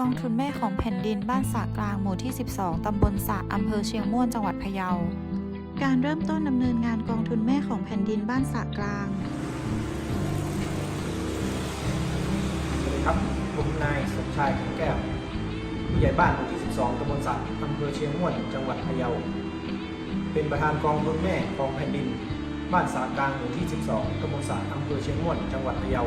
กองทุนแม่ของแผ่นดินบ้านสากลางหมู่ที่ 12 ตำบลสะอำเภอเชียงม่วน จังหวัดพะเยา การเริ่มต้นดำเนินงานกองทุนแม่ของแผ่นดินบ้านสากลาง สวัสดีครับผมนายสมชายขันแก้ว ผู้ใหญ่บ้านหมู่ที่ 12 ตำบลสักอำเภอเชียงม่วน จังหวัดพะเยา เป็นประธานกองทุนแม่ของแผ่นดิน บ้านสากลางหมู่ที่ 12 ตำบลสักอำเภอเชียงม่วน จังหวัดพะเยา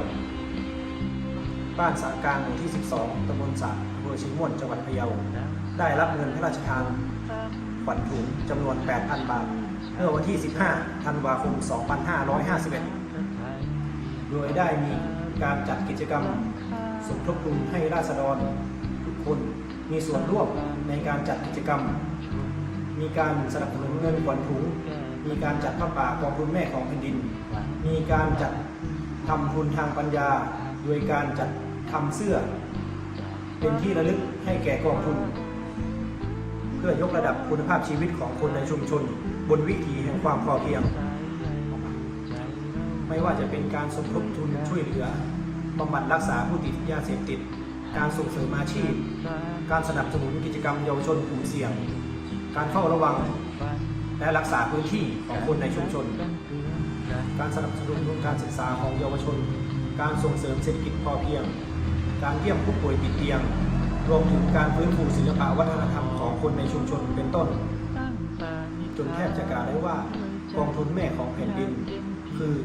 บ้านสากลางหมู่ที่ 12ตำบลสักอำเภอเชียงม่วนจังหวัดพะเยา ได้รับเงินพระราชทานขวัญถุงจำนวน 8,000 บาทเมื่อวันที่ 15 ธันวาคม 2551 โดยได้มีการจัดกิจกรรมสมทบทุนให้ราษฎร ทุกคนมีส่วนร่วมในการจัดกิจกรรม มีการสนับสนุนเงินขวัญถุง มีการจัดผ้าป่ากองทุนแม่ของแผ่นดิน มีการจัดทำทุนทางปัญญา โดยการจัด ทำเสื้อ เป็นที่ระลึกให้แก่กองทุน เพื่อยกระดับคุณภาพชีวิตของคนในชุมชน บนวิถีแห่งความพอเพียง ไม่ว่าจะเป็นการสมทบทุนช่วยเหลือบำบัดรักษาผู้ติดยาเสพติด การส่งเสริมอาชีพ การสนับสนุนกิจกรรมเยาวชนกลุ่มเสี่ยง การเฝ้าระวัง และรักษาพื้นที่ของคนในชุมชน การสนับสนุนการศึกษาของเยาวชน การส่งเสริมเศรษฐกิจพอเพียง การเยี่ยมผู้ป่วยติดเตียง รวมถึงการฟื้นฟูศิลปวัฒนธรรมของคนในชุมชนเป็นต้น จนแทบจะกล่าวได้ว่ากองทุนแม่ของแผ่นดิน คือ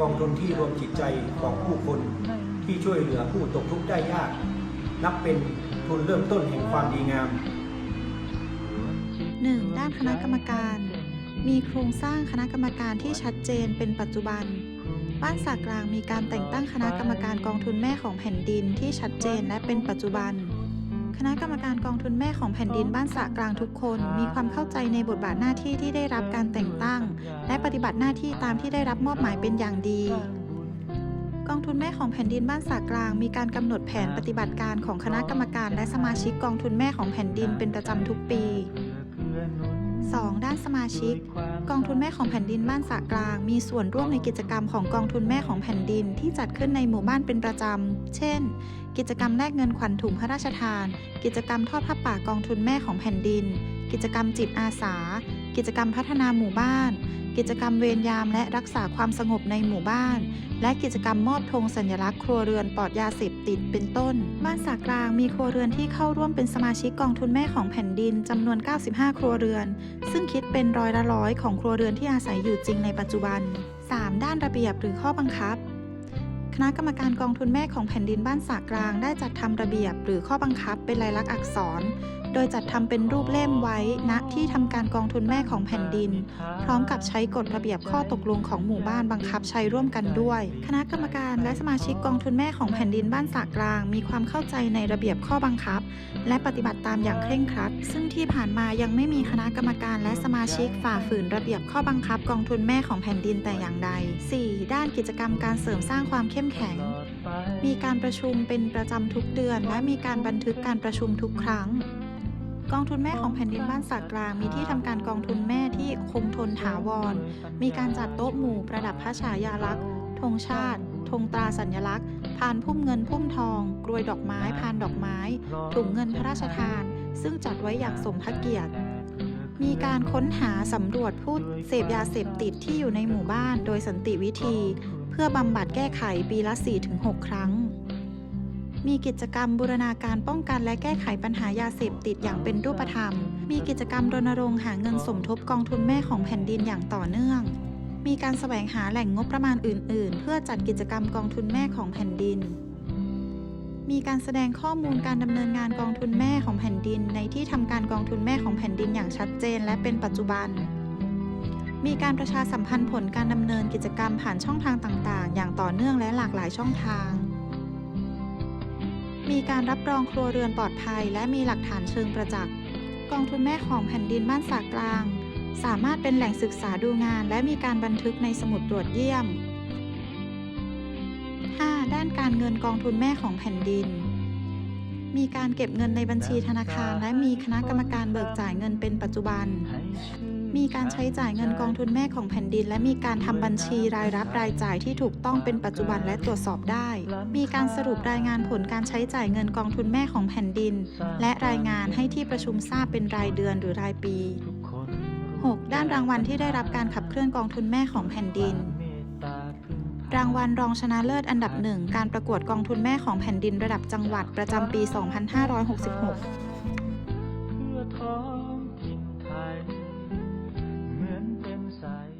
กองทุนที่รวมจิตใจของผู้คนที่ช่วยเหลือผู้ตกทุกข์ได้ยาก นับเป็นทุนเริ่มต้นแห่งความดีงาม 1. ด้านคณะกรรมการ มีโครงสร้างคณะกรรมการที่ชัดเจนเป็นปัจจุบัน บ้านสากลางมีการแต่งตั้งคณะกรรมการกองทุนแม่ของแผ่นดินที่ชัดเจนและเป็นปัจจุบัน คณะกรรมการกองทุนแม่ของแผ่นดินบ้านสากลางทุกคน มีความเข้าใจในบทบาทหน้าที่ที่ได้รับการแต่งตั้ง และปฏิบัติหน้าที่ตามที่ได้รับมอบหมายเป็นอย่างดีกองทุนแม่ของแผ่นดินบ้านสากลาง มีการกำหนดแผนปฏิบัติการของคณะกรรมการและสมาชิกกองทุนแม่ของแผ่นดินเป็นประจำทุกปี 2. ด้านสมาชิก กองทุนแม่ของแผ่นดินบ้านสากลาง มีส่วนร่วมในกิจกรรมของกองทุนแม่ของแผ่นดินที่จัดขึ้นในหมู่บ้านเป็นประจำ เช่น กิจกรรมแลกเงินขวัญถุงพระราชทาน กิจกรรมทอดผ้าป่ากองทุนแม่ของแผ่นดิน กิจกรรมจิตอาสา กิจกรรมพัฒนาหมู่บ้าน กิจกรรมเวรยามและรักษาความสงบในหมู่บ้าน และกิจกรรมมอบธงสัญลักษณ์ครัวเรือนปลอดยาเสพติดเป็นต้น บ้านสากลางมีครัวเรือนที่เข้าร่วมเป็นสมาชิกกองทุนแม่ของแผ่นดินจำนวน 95 ครัวเรือน ซึ่งคิดเป็นร้อยละร้อยของครัวเรือนที่อาศัยอยู่จริงในปัจจุบัน 3. ด้านระเบียบหรือข้อบังคับคณะกรรมการกองทุนแม่ของแผ่นดินบ้านสากลางได้จัดทำระเบียบหรือข้อบังคับเป็นลายลักษณ์อักษร โดยจัดทำเป็นรูปเล่มไว้ณที่ทำการกองทุนแม่ของแผ่นดิน พร้อมกับใช้กฎระเบียบข้อตกลงของหมู่บ้านบังคับใช้ร่วมกันด้วย คณะกรรมการและสมาชิกกองทุนแม่ของแผ่นดินบ้านสากลาง มีความเข้าใจในระเบียบข้อบังคับ และปฏิบัติตามอย่างเคร่งครัด ซึ่งที่ผ่านมายังไม่มีคณะกรรมการและสมาชิกฝ่าฝืนระเบียบข้อบังคับกองทุนแม่ของแผ่นดินแต่อย่างใด 4. ด้านกิจกรรมการเสริมสร้างความเข้มแข็ง มีการประชุมเป็นประจำทุกเดือน และมีการบันทึกการประชุมทุกครั้ง กองทุนแม่ของแผ่นดินบ้านสากลาง มีที่ทำการกองทุนแม่ที่คงทนถาวร มีการจัดโต๊ะหมู่ประดับพระฉายาลักษณ์ธงชาติธงตราสัญลักษณ์ พานพุ่มเงินพุ่มทอง กรวยดอกไม้ พานดอกไม้ ถุงเงินพระราชทาน ซึ่งจัดไว้อย่างสมพระเกียรติ มีการค้นหาสำรวจผู้เสพยาเสพติดที่อยู่ในหมู่บ้านโดยสันติวิธี เพื่อบำบัดแก้ไขปีละ 4-6 ครั้ง มีกิจกรรมบูรณาการป้องกันและแก้ไขปัญหายาเสพติดอย่างเป็นรูปธรรม มีกิจกรรมรณรงค์หาเงินสมทบกองทุนแม่ของแผ่นดินอย่างต่อเนื่อง มีการแสวงหาแหล่งงบประมาณอื่น ๆ เพื่อจัดกิจกรรมกองทุนแม่ของแผ่นดิน มีการแสดงข้อมูลการดำเนินงานกองทุนแม่ของแผ่นดิน ในที่ทำการกองทุนแม่ของแผ่นดินอย่างชัดเจน และเป็นปัจจุบันมีการประชาสัมพันธ์ผลการดำเนินกิจกรรมผ่านช่องทางต่าง ๆ อย่างต่อเนื่องและหลากหลายช่องทาง มีการรับรองครัวเรือนปลอดภัย และมีหลักฐานเชิงประจักษ์ กองทุนแม่ของแผ่นดินบ้านสากลาง สามารถเป็นแหล่งศึกษาดูงาน และมีการบันทึกในสมุดตรวจเยี่ยม 5. ด้านการเงินกองทุนแม่ของแผ่นดิน มีการเก็บเงินในบัญชีธนาคาร และมีคณะกรรมการเบิกจ่ายเงินเป็นปัจจุบัน มีการใช้จ่ายเงินกองทุนแม่ของแผ่นดิน และมีการทำบัญชีรายรับรายจ่ายที่ถูกต้องเป็นปัจจุบันและตรวจสอบได้ มีการสรุปรายงานผลการใช้จ่ายเงินกองทุนแม่ของแผ่นดิน และรายงานให้ที่ประชุมทราบเป็นรายเดือนหรือรายปี 6. ด้านรางวัลที่ได้รับการขับเคลื่อนกองทุนแม่ของแผ่นดินรางวัลรองชนะเลิศอันดับหนึ่งการประกวดกองทุนแม่ของแผ่นดินระดับจังหวัดประจำปี 2566 side.